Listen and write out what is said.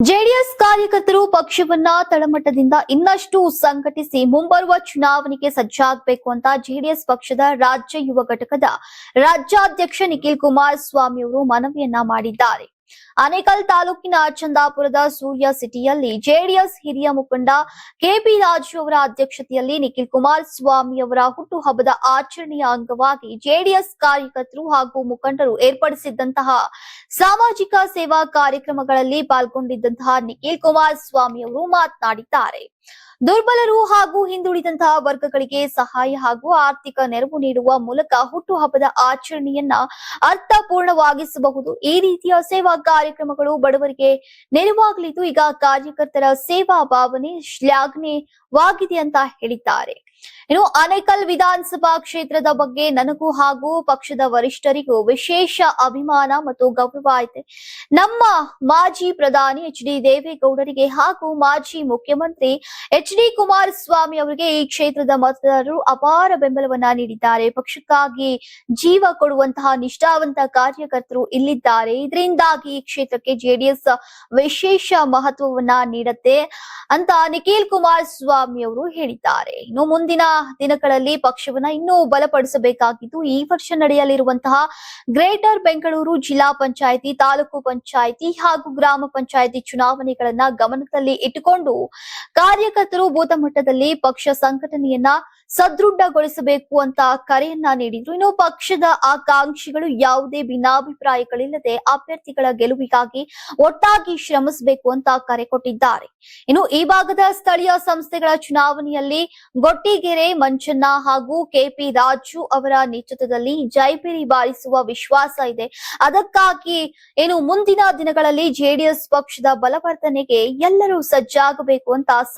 JDS ಕಾರ್ಯಕರ್ತರು ಪಕ್ಷವನ್ನ ತಳಮಟ್ಟದಿಂದ ಇನ್ನಷ್ಟು ಸಂಘಟಿಸಿ ಮುಂಬರುವ ಚುನಾವಣೆಗೆ ಸಜ್ಜಾಗಬೇಕು ಅಂತ ಜೆಡಿಎಸ್ ಪಕ್ಷದ ರಾಜ್ಯ ಯುವ ಘಟಕದ ರಾಜ್ಯಾಧ್ಯಕ್ಷ ನಿಖಿಲ್ ಕುಮಾರಸ್ವಾಮಿ ಅವರು ಮನವಿಯನ್ನ ಮಾಡಿದ್ದಾರೆ. ಆನೇಕಲ್ ತಾಲೂಕಿನ ಚಂದಾಪುರದ ಸೂರ್ಯ ಸಿಟಿಯಲ್ಲಿ ಜೆಡಿಎಸ್ ಹಿರಿಯ ಮುಖಂಡ ಕೆಪಿ ರಾಜು ಅವರ ಅಧ್ಯಕ್ಷತೆಯಲ್ಲಿ ನಿಖಿಲ್ ಕುಮಾರಸ್ವಾಮಿ ಅವರ ಹುಟ್ಟುಹಬ್ಬದ ಆಚರಣೆಯ ಅಂಗವಾಗಿ ಜೆಡಿಎಸ್ ಕಾರ್ಯಕರ್ತರು ಹಾಗೂ ಮುಖಂಡರು ಏರ್ಪಡಿಸಿದ್ದಂತಹ ಸಾಮಾಜಿಕ ಸೇವಾ ಕಾರ್ಯಕ್ರಮಗಳಲ್ಲಿ ಪಾಲ್ಗೊಂಡಿದ್ದಂತಹ ನಿಖಿಲ್ ಕುಮಾರಸ್ವಾಮಿ ಅವರು ಮಾತನಾಡಿದ್ದಾರೆ. ದುರ್ಬಲರು ಹಾಗೂ ಹಿಂದುಳಿದಂತಹ ವರ್ಗಗಳಿಗೆ ಸಹಾಯ ಹಾಗೂ ಆರ್ಥಿಕ ನೆರವು ನೀಡುವ ಮೂಲಕ ಹುಟ್ಟುಹಬ್ಬದ ಆಚರಣೆಯನ್ನ ಅರ್ಥಪೂರ್ಣವಾಗಿಸಬಹುದು. ಈ ರೀತಿಯ ಸೇವಾ ಕಾರ್ಯಕ್ರಮಗಳು ಬಡವರಿಗೆ ನೆರವಾಗಲಿದ್ದು, ಈಗ ಕಾರ್ಯಕರ್ತರ ಸೇವಾ ಭಾವನೆ ಶ್ಲಾಘನೆವಾಗಿದೆ ಅಂತ ಹೇಳಿದ್ದಾರೆ. ಇನ್ನು ಅನೇಕಲ್ ವಿಧಾನಸಭಾ ಕ್ಷೇತ್ರದ ಬಗ್ಗೆ ನನಗೂ ಹಾಗೂ ಪಕ್ಷದ ವರಿಷ್ಠರಿಗೂ ವಿಶೇಷ ಅಭಿಮಾನ ಮತ್ತು ಗೌರವ ಇದೆ. ನಮ್ಮ ಮಾಜಿ ಪ್ರಧಾನಿ ಎಚ್ ಡಿ ದೇವೇಗೌಡರಿಗೆ ಹಾಗೂ ಮಾಜಿ ಮುಖ್ಯಮಂತ್ರಿ ಎಚ್ ಡಿ ಕುಮಾರಸ್ವಾಮಿ ಅವರಿಗೆ ಈ ಕ್ಷೇತ್ರದ ಮತದಾರರು ಅಪಾರ ಬೆಂಬಲವನ್ನ ನೀಡಿದ್ದಾರೆ. ಪಕ್ಷಕ್ಕಾಗಿ ಜೀವ ಕೊಡುವಂತಹ ನಿಷ್ಠಾವಂತ ಕಾರ್ಯಕರ್ತರು ಇಲ್ಲಿದ್ದಾರೆ. ಇದರಿಂದಾಗಿ ಈ ಕ್ಷೇತ್ರಕ್ಕೆ ಜೆಡಿಎಸ್ ವಿಶೇಷ ಮಹತ್ವವನ್ನ ನೀಡುತ್ತೆ ಅಂತ ನಿಖಿಲ್ ಕುಮಾರಸ್ವಾಮಿ ಅವರು ಹೇಳಿದ್ದಾರೆ. ಇನ್ನು ಮುಂದಿನ ದಿನಗಳಲ್ಲಿ ಪಕ್ಷವನ್ನ ಇನ್ನೂ ಬಲಪಡಿಸಬೇಕಾಗಿದ್ದು, ಈ ವರ್ಷ ನಡೆಯಲಿರುವಂತಹ ಗ್ರೇಟರ್ ಬೆಂಗಳೂರು ಜಿಲ್ಲಾ ಪಂಚಾಯಿತಿ, ತಾಲೂಕು ಪಂಚಾಯಿತಿ ಹಾಗೂ ಗ್ರಾಮ ಪಂಚಾಯಿತಿ ಚುನಾವಣೆಗಳನ್ನ ಗಮನದಲ್ಲಿ ಇಟ್ಟುಕೊಂಡು ಕಾರ್ಯಕರ್ತರು ಬೂತ ಮಟ್ಟದಲ್ಲಿ ಪಕ್ಷ ಸಂಘಟನೆಯನ್ನ ಸದೃಢಗೊಳಿಸಬೇಕು ಅಂತ ಕರೆಯನ್ನ ನೀಡಿದ್ರು. ಇನ್ನು ಪಕ್ಷದ ಆಕಾಂಕ್ಷಿಗಳು ಯಾವುದೇ ಭಿನ್ನಾಭಿಪ್ರಾಯಗಳಿಲ್ಲದೆ ಅಭ್ಯರ್ಥಿಗಳ ಗೆಲುವಿಗಾಗಿ ಒಟ್ಟಾಗಿ ಶ್ರಮಿಸಬೇಕು ಅಂತ ಕರೆ ಕೊಟ್ಟಿದ್ದಾರೆ. ಇನ್ನು ಈ ಭಾಗದ ಸ್ಥಳೀಯ ಸಂಸ್ಥೆಗಳ ಚುನಾವಣೆಯಲ್ಲಿ ಗೊಟ್ಟಿಗೆರೆ, ಮಂಚಣ್ಣ ಹಾಗೂ ಕೆಪಿ ರಾಜು ಅವರ ನೇತೃತ್ವದಲ್ಲಿ ಜೈಪಿರಿ ಬಾರಿಸುವ ವಿಶ್ವಾಸ ಇದೆ. ಅದಕ್ಕಾಗಿ ಏನು ಮುಂದಿನ ದಿನಗಳಲ್ಲಿ ಜೆಡಿಎಸ್ ಪಕ್ಷದ ಬಲವರ್ಧನೆಗೆ ಎಲ್ಲರೂ ಸಜ್ಜಾಗಬೇಕು ಅಂತ